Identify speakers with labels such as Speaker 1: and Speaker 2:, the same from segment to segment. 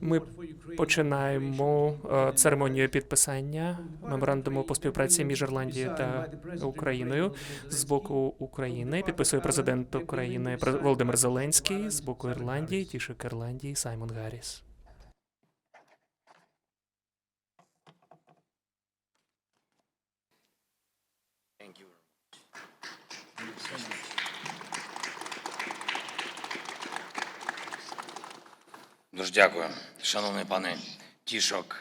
Speaker 1: Ми починаємо е, церемонію підписання меморандуму по співпраці між Ірландією та Україною з боку України. Підписує президент України Володимир Зеленський з боку Ірландії, Тішик Ірландії Саймон Гарріс.
Speaker 2: Дуже дякую, шановний пане Тішок,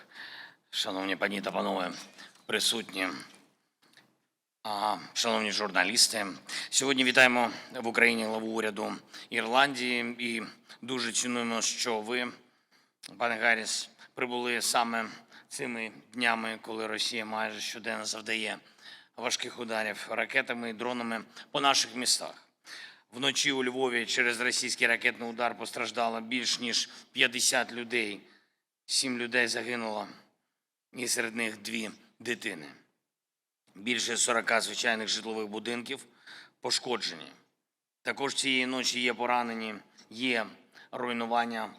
Speaker 2: шановні пані та панове присутні, шановні журналісти. Сьогодні вітаємо в Україні главу уряду Ірландії і дуже цінуємо, що ви, пане Гарріс, прибули саме цими днями, коли Росія майже щоденно завдає важких ударів ракетами і дронами по наших містах. Вночі у Львові через російський ракетний удар постраждало більш ніж 50 людей. Сім людей загинуло, і серед них дві дитини. Більше 40 звичайних житлових будинків пошкоджені. Також цієї ночі є поранені, є руйнування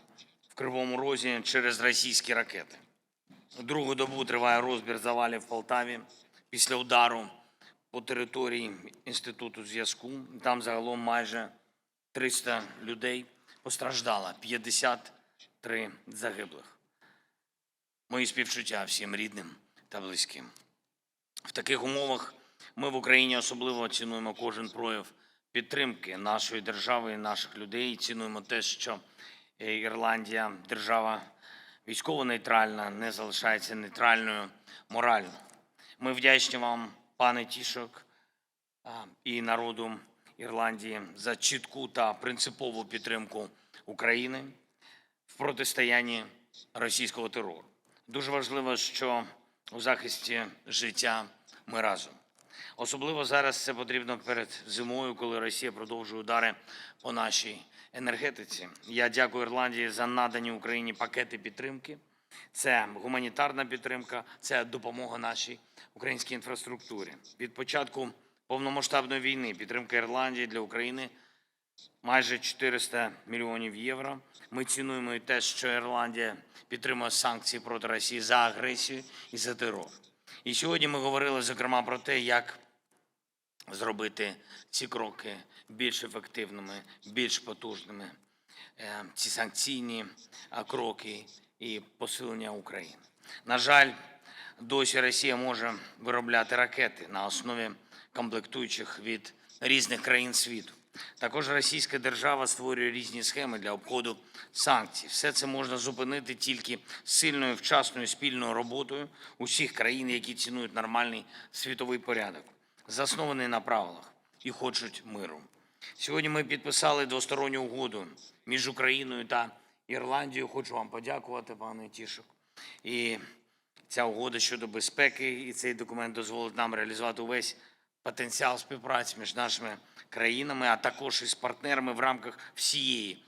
Speaker 2: в Кривому Розі через російські ракети. Другу добу триває розбір завалів в Полтаві після удару по території інституту зв'язку. Там загалом майже 300 людей постраждало, 53 загиблих. Мої співчуття всім рідним та близьким. В таких умовах ми в Україні особливо цінуємо кожен прояв підтримки нашої держави і наших людей. Цінуємо те, що е, Ірландія, держава військово-нейтральна, не залишається нейтральною морально. Ми вдячні вам, пане Тішок, і народу Ірландії за чітку та принципову підтримку України в протистоянні російського терору. Дуже важливо, що у захисті життя ми разом. Особливо зараз це потрібно перед зимою, коли Росія продовжує удари по нашій енергетиці. Я дякую Ірландії за надані Україні пакети підтримки. Це гуманітарна підтримка, це допомога нашій українській інфраструктурі. Від початку повномасштабної війни підтримка Ірландії для України майже 400 мільйонів євро. Ми цінуємо і те, що Ірландія підтримує санкції проти Росії за агресію і за терор. І сьогодні ми говорили зокрема про те, як зробити ці кроки більш ефективними, більш потужними. Е, Ці санкційні кроки і посилення України. На жаль, досі Росія може виробляти ракети на основі комплектуючих від різних країн світу. Також Російська держава створює різні схеми для обходу санкцій. Все це можна зупинити тільки сильною, вчасною спільною роботою усіх країн, які цінують нормальний світовий порядок, заснований на правилах і хочуть миру. Сьогодні ми підписали двосторонню угоду між Україною та Ірландією. Хочу вам подякувати, пане Тішок. І ця угода щодо безпеки і цей документ дозволить нам реалізувати увесь потенціал співпраці між нашими країнами, а також із партнерами в рамках всієї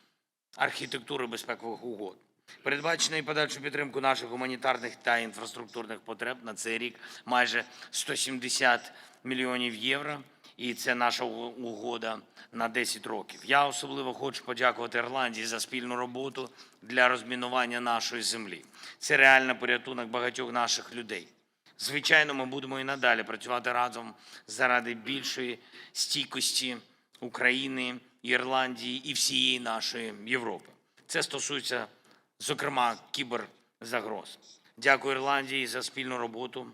Speaker 2: архітектури безпекових угод. Передбачено і подальшу підтримку наших гуманітарних та інфраструктурних потреб на цей рік майже 170 мільйонів євро. І це наша угода на 10 років. Я особливо хочу подякувати Ірландії за спільну роботу для розмінування нашої землі. Це реальний порятунок багатьох наших людей. Звичайно, ми будемо і надалі працювати разом заради більшої стійкості України, Ірландії і всієї нашої Європи. Це стосується, зокрема, кіберзагроз. Дякую Ірландії за спільну роботу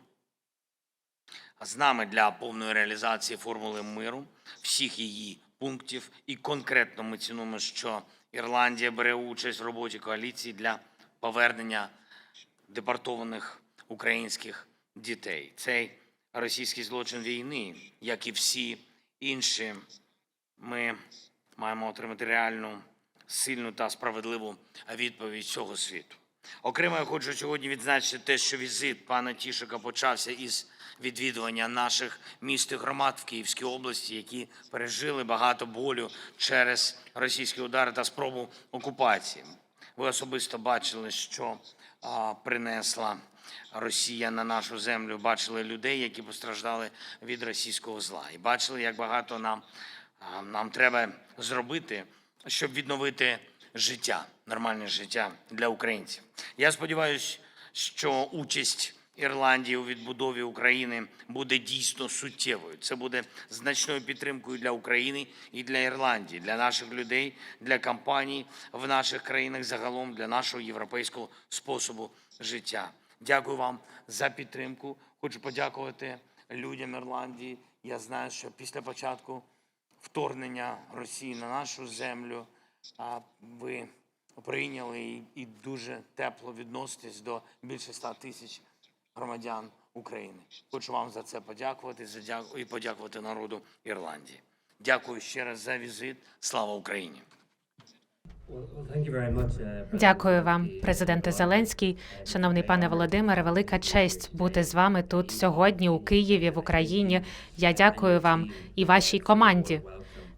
Speaker 2: з нами для повної реалізації формули миру, всіх її пунктів. І конкретно ми цінуємо, що Ірландія бере участь в роботі коаліції для повернення депортованих українських дітей. Цей російський злочин війни, як і всі інші, ми маємо отримати реальну, сильну та справедливу відповідь цього світу. Окремо я хочу сьогодні відзначити те, що візит пана Тішика почався із відвідування наших міст і громад в Київській області, які пережили багато болю через російські удари та спробу окупації. Ви особисто бачили, що принесла Росія на нашу землю. Бачили людей, які постраждали від російського зла, і бачили, як багато нам, нам треба зробити щоб відновити життя, нормальне життя для українців. Я сподіваюся, що участь Ірландії у відбудові України буде дійсно суттєвою. Це буде значною підтримкою для України і для Ірландії, для наших людей, для компаній в наших країнах загалом, для нашого європейського способу життя. Дякую вам за підтримку. Хочу подякувати людям Ірландії. Я знаю, що після початку вторгнення Росії на нашу землю а, ви прийняли і, дуже тепло відноситесь до більше ста тисяч громадян України. Хочу вам за це подякувати і подякувати народу Ірландії. Дякую ще раз за візит. Слава Україні!
Speaker 3: Дякую вам, президенте Зеленський. Шановний пане Володимире, велика честь бути з вами тут сьогодні у Києві, в Україні. Я дякую вам і вашій команді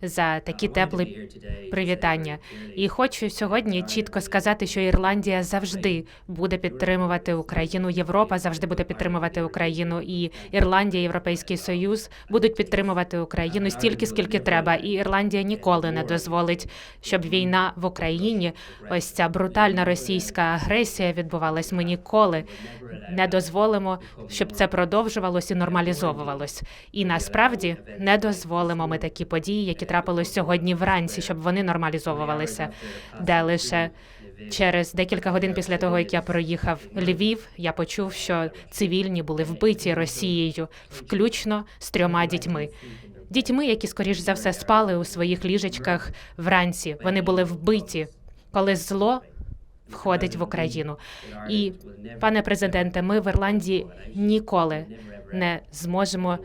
Speaker 3: за такі теплі привітання. І хочу сьогодні чітко сказати, що Ірландія завжди буде підтримувати Україну. Європа завжди буде підтримувати Україну. І Ірландія, Європейський Союз будуть підтримувати Україну стільки, скільки треба. І Ірландія ніколи не дозволить, щоб війна в Україні, ось ця брутальна російська агресія відбувалась. Ми ніколи не дозволимо, щоб це продовжувалось і нормалізовувалось. І насправді не дозволимо ми такі події, які трапились сьогодні вранці, щоб вони нормалізовувалися, де лише. Через декілька годин після того, як я проїхав Львів, я почув, що цивільні були вбиті Росією, включно з трьома дітьми. Дітьми, які скоріш за все спали у своїх ліжечках вранці. Вони були вбиті, коли зло входить в Україну. І пане президенте, ми в Ірландії ніколи не зможемо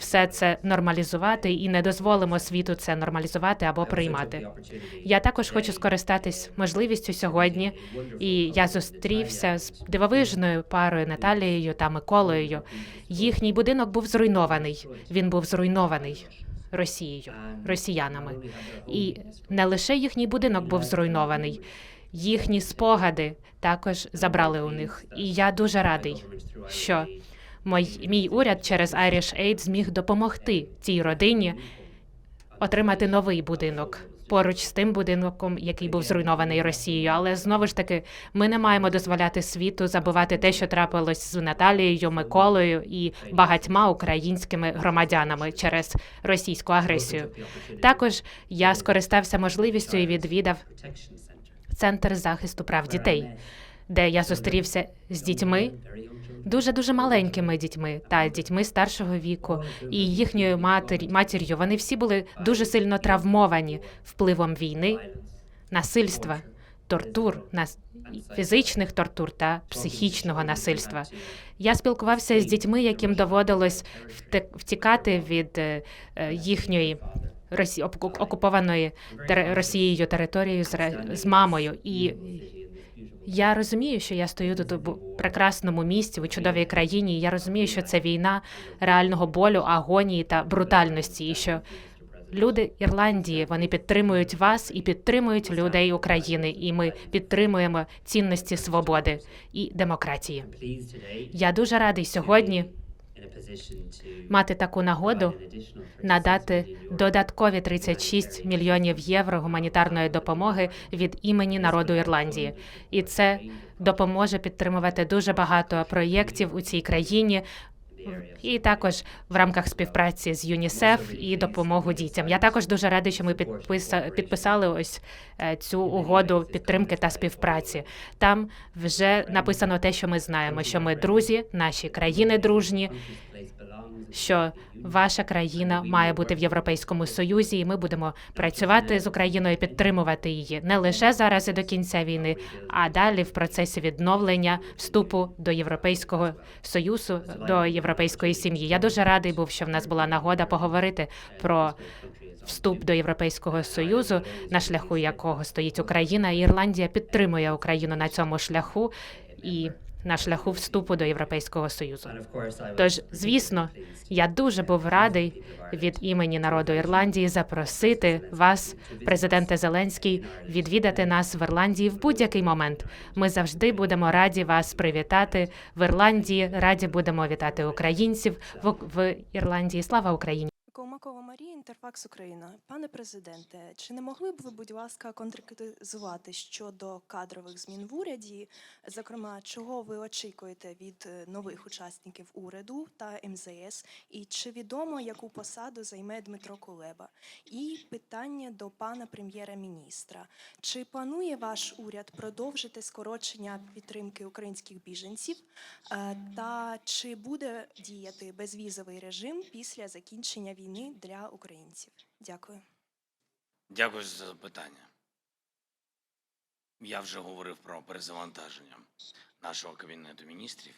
Speaker 3: все це нормалізувати і не дозволимо світу це нормалізувати або приймати. Я також хочу скористатись можливістю сьогодні, і я зустрівся з дивовижною парою Наталією та Миколою. Їхній будинок був зруйнований. Він був зруйнований Росією, росіянами. І не лише їхній будинок був зруйнований, їхні спогади також забрали у них. І я дуже радий, що мій, мій уряд через Irish Aid зміг допомогти цій родині отримати новий будинок поруч з тим будинком, який був зруйнований Росією. Але знову ж таки, ми не маємо дозволяти світу забувати те, що трапилось з Наталією, Миколою і багатьма українськими громадянами через російську агресію. Також я скористався можливістю і відвідав центр захисту прав дітей, де я зустрівся з дітьми, дуже дуже маленькими дітьми та дітьми старшого віку і їхньою матері, матір'ю. Вони всі були дуже сильно травмовані впливом війни, насильства, тортур, нас фізичних тортур та психічного насильства. Я спілкувався з дітьми, яким доводилось втікати від е, їхньої. Росі... оку- окупованої Росією територією з мамою, і я розумію, що я стою тут у прекрасному місці у чудовій країні. і Я розумію, що це війна реального болю, агонії та брутальності, і що люди Ірландії вони підтримують вас і підтримують людей України. І ми підтримуємо цінності свободи і демократії. Я дуже радий сьогодні мати таку нагоду надати додаткові 36 мільйонів євро гуманітарної допомоги від імені народу Ірландії, і це допоможе підтримувати дуже багато проєктів у цій країні. І також в рамках співпраці з ЮНІСЕФ і допомогу дітям. Я також дуже радий, що ми підписа- підписали ось е, цю угоду підтримки та співпраці. Там вже написано те, що ми знаємо: що ми друзі, наші країни дружні, що ваша країна має бути в Європейському Союзі, і ми будемо працювати з Україною, підтримувати її не лише зараз і до кінця війни, а далі в процесі відновлення вступу до Європейського Союзу, до європейської сім'ї. Я дуже радий був, що в нас була нагода поговорити про. Вступ до Європейського союзу, на шляху якого стоїть Україна, і Ірландія підтримує Україну на цьому шляху і на шляху вступу до Європейського союзу. Тож, звісно, я дуже був радий від імені народу Ірландії запросити вас, президенте Зеленський, відвідати нас в Ірландії в будь-який момент. Ми завжди будемо раді вас привітати в Ірландії. Раді будемо вітати українців в, в Ірландії. Слава Україні!
Speaker 4: Como Марія, Інтерфакс Україна. Пане президенте, чи не могли б ви, будь ласка, конкретизувати щодо кадрових змін в уряді? Зокрема, чого ви очікуєте від е, нових учасників уряду та МЗС? І чи відомо, яку посаду займе Дмитро Кулеба? І питання до пана прем'єра-міністра: чи планує ваш уряд продовжити скорочення підтримки українських біженців? Е, Та чи буде діяти безвізовий режим після закінчення війни для українців? Дякую.
Speaker 2: Дякую за запитання. Я вже говорив про перезавантаження нашого кабінету міністрів,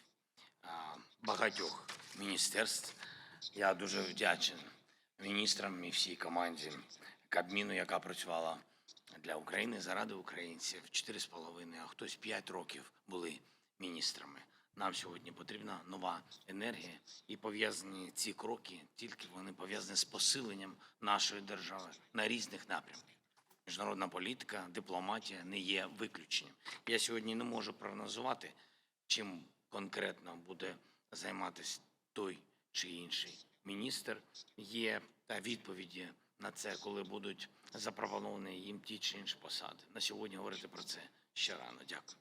Speaker 2: багатьох міністерств. Я дуже вдячен міністрам і всій команді Кабміну, яка працювала для України заради українців. Чотири з половиною, а хтось п'ять років були міністрами. Нам сьогодні потрібна нова енергія, і пов'язані ці кроки, тільки вони пов'язані з посиленням нашої держави на різних напрямках. Міжнародна політика, дипломатія не є виключенням. Я сьогодні не можу прогнозувати, чим конкретно буде займатися той чи інший міністр. Є відповіді на це, коли будуть запропоновані їм ті чи інші посади. На сьогодні говорити про це ще рано. Дякую.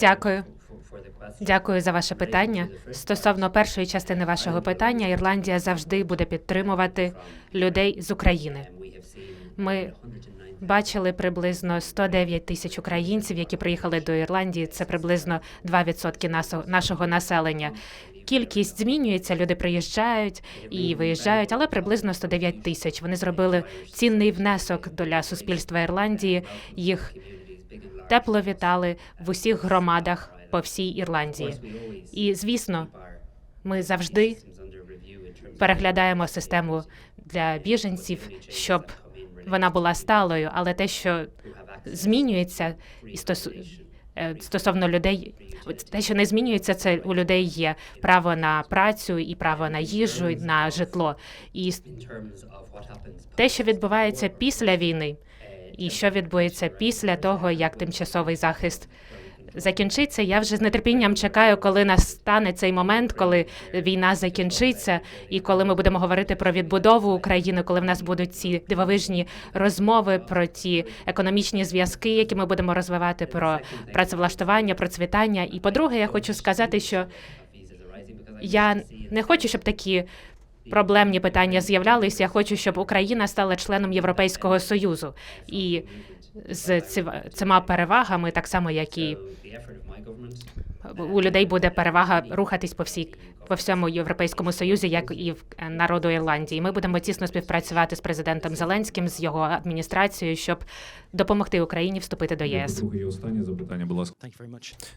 Speaker 3: Дякую.
Speaker 5: the question.
Speaker 3: Дякую за ваше питання. Стосовно першої частини вашого питання, Ірландія завжди буде підтримувати людей з України. Ми бачили приблизно 109 тисяч українців, які приїхали до Ірландії. Це приблизно 2% насо- нашого населення. Кількість змінюється, люди приїжджають і виїжджають, але приблизно 109 тисяч. Вони зробили цінний внесок для суспільства Ірландії. Їх тепло вітали в усіх громадах по всій Ірландії. І звісно, ми завжди переглядаємо систему для біженців, щоб вона була сталою, але те, що змінюється і стосу... е, стосовно людей, те, що не змінюється, це у людей є право на працю і право на їжу, на житло. І те, що відбувається після війни, і що відбудеться після того, як тимчасовий захист закінчиться. Я вже з нетерпінням чекаю, коли настане цей момент, коли війна закінчиться, і коли ми будемо говорити про відбудову України, коли в нас будуть ці дивовижні розмови про ті економічні зв'язки, які ми будемо розвивати, про працевлаштування, процвітання. І по-друге, я хочу сказати, що я не хочу, щоб такі проблемні питання з'являлися. Я хочу, щоб Україна стала членом Європейського союзу і з цими перевагами, так само як і у людей буде перевага рухатись по всій по всьому європейському союзі, як і в е, народу Ірландії. Ми будемо тісно співпрацювати з президентом Зеленським, з його адміністрацією, щоб допомогти Україні вступити до ЄС.
Speaker 6: Друге і останнє запитання, будь ласка.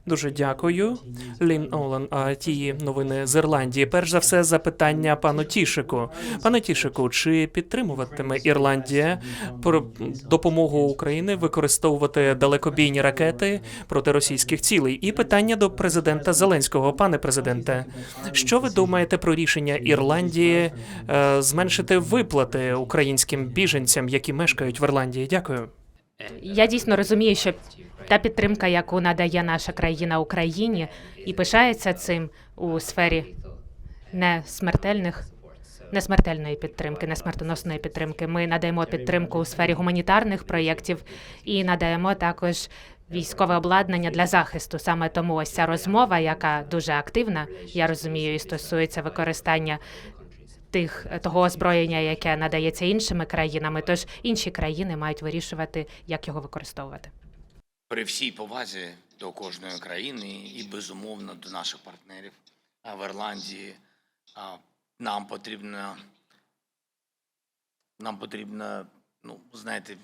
Speaker 1: Дуже дякую. Лін Олен, а ті новини з Ірландії. Перш за все, запитання пану Тішику. Пане Тішику, чи підтримуватиме Ірландія про допомогу України використовувати далекобійні ракети проти російських цілей? І питання до президента Зеленського. Пане президенте, що ви думаєте про рішення Ірландії е, зменшити виплати українським біженцям, які мешкають в Ірландії? Дякую.
Speaker 3: Я дійсно розумію, що та підтримка, яку надає наша країна Україні, і пишається цим у сфері не смертельних. Не смертельної підтримки, не смертоносної підтримки. Ми надаємо підтримку у сфері гуманітарних проєктів і надаємо також військове обладнання для захисту. Саме тому ось ця розмова, яка дуже активна, я розумію, і стосується використання тих того озброєння, яке надається іншими країнами. Тож інші країни мають вирішувати, як його використовувати.
Speaker 2: При всій повазі до кожної країни і безумовно до наших партнерів в Ірландії нам потрібно нам потрібно, ну знаєте,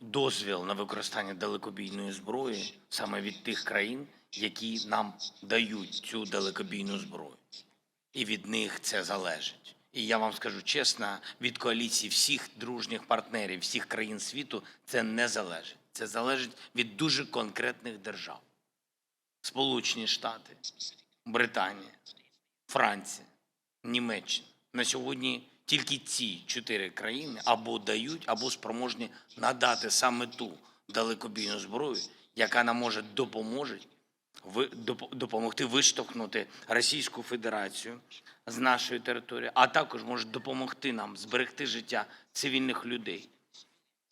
Speaker 2: дозвіл на використання далекобійної зброї саме від тих країн, які нам дають цю далекобійну зброю. І від них це залежить. І я вам скажу чесно, від коаліції всіх дружніх партнерів, всіх країн світу це не залежить. Це залежить від дуже конкретних держав. Сполучені Штати, Британія, Франція, Німеччина. На сьогодні тільки ці чотири країни або дають, або спроможні надати саме ту далекобійну зброю, яка нам може допоможе допомогти виштовхнути Російську Федерацію з нашої території, а також можуть допомогти нам зберегти життя цивільних людей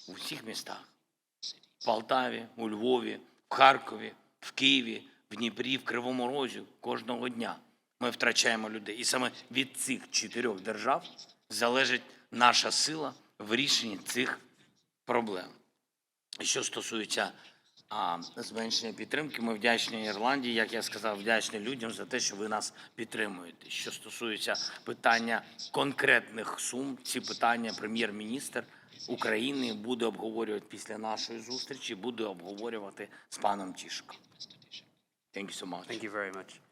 Speaker 2: у всіх містах: в Полтаві, у Львові, в Харкові, в Києві, в Дніпрі, в Кривому Розі кожного дня. Ми втрачаємо людей. І саме від цих чотирьох держав залежить наша сила в рішенні цих проблем. Що стосується а, зменшення підтримки, ми вдячні Ірландії, як я сказав, вдячні людям за те, що ви нас підтримуєте. Що стосується питання конкретних сум, ці питання прем'єр-міністр України буде обговорювати після нашої зустрічі, буде обговорювати з паном Тішком. Thank you so much.
Speaker 5: Thank you very much.